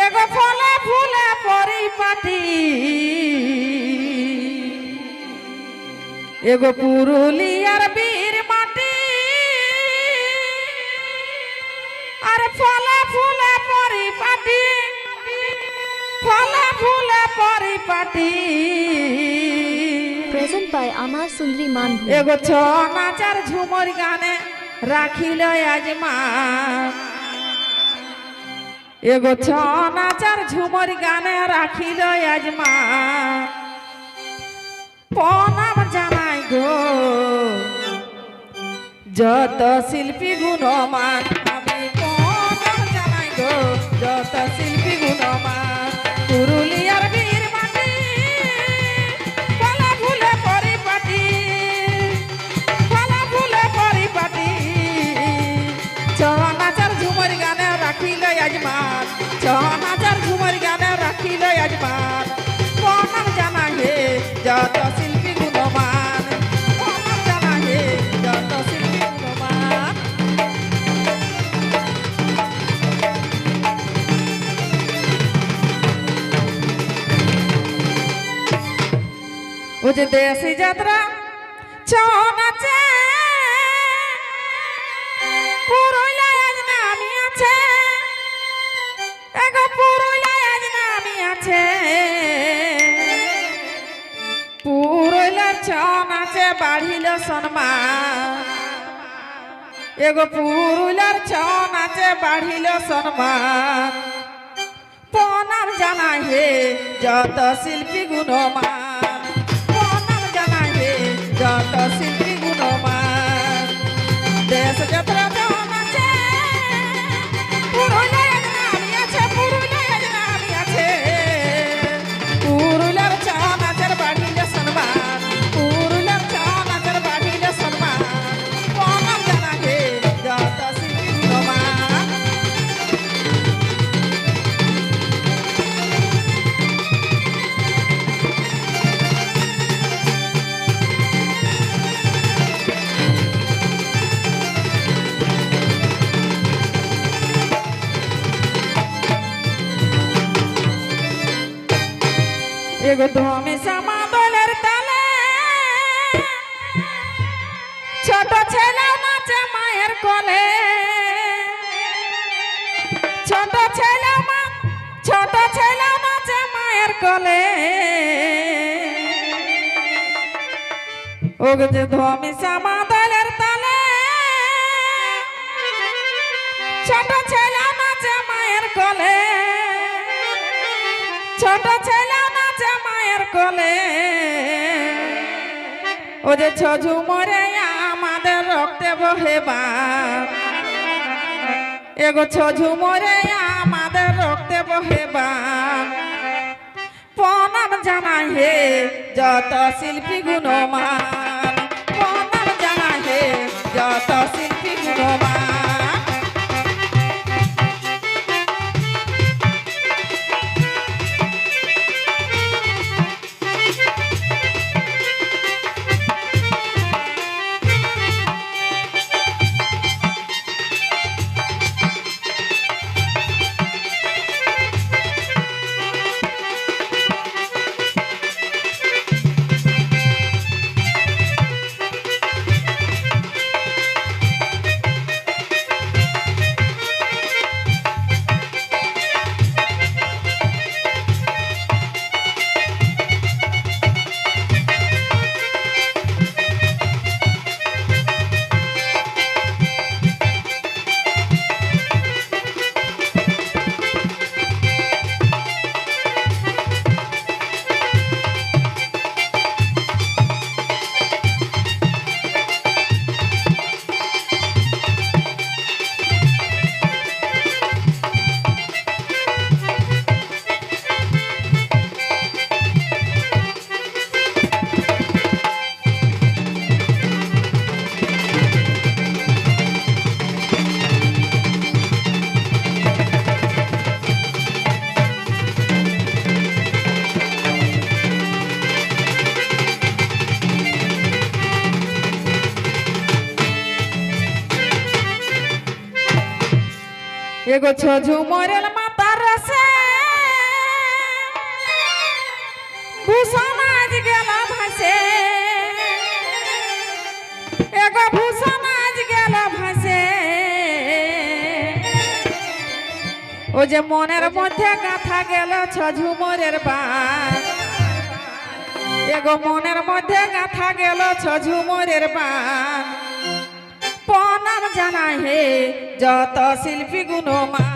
এগো ফলে ফুলে পরিপাটি। এগো পুরুলিয়ার বীর মাটি। আর ফলে ফুলে পরিপাটি ফলে ফুলে পরিপাটি। Present by Amar Sundri Manbhu. এগো ছ নাচার ঝুমর গানে রাখিল আজ মা। এগো ছ নাচার ঝুমর গানে রাখিল আজ প্রণাম জানাই গো। যত শিল্পী গুণমান রাখিল আজমান চনাচার ঝুমর গানে রাখিল আজমান প্রণাম জানা হে যত শিল্পী গুণমান প্রণাম জানা হে যত শিল্পী গুণমান ও যে দেশি যাত্রা চনাচে ছনাচে বাড়িল সম্মান এগো পুরুলিয়ার ছনাচে বাড়িল সম্মান প্রণাম জানাই হে যত শিল্পী গুণমান এগো ধমে সামা দলের তালে। ছোট ছেলেও নাচে মায়ের কোলে। ছোট ছেলেও মা, ছোট ছেলেও নাচে মায়ের কোলে। ওগো যে ধমে সামা দলের তালে। ছোট ছেলেও নাচে মায়ের কোলে। ছোট ছেলে কোলে ও যে ছজু মরে আমাদের রক্তে বহে এগো ছজু মরে আমাদের রক্তে বহে প্রণাম জানাই হে যত শিল্পী গুণমান। প্রণাম জানাই হে যত শিল্পী গুণমান। এগো ঝুমরেল মাতার রসে। ভূষণ আজ গেল ভাসে। এগো ভূষণ আজ গেল ভাসে। ও যে মনের মধ্যে গাথা গেল ছ ঝুমরের বান এগো মনের মধ্যে গাথা গেল ছ ঝুমরের বান প্রণাম জানাই হে যত শিল্পী গুণমান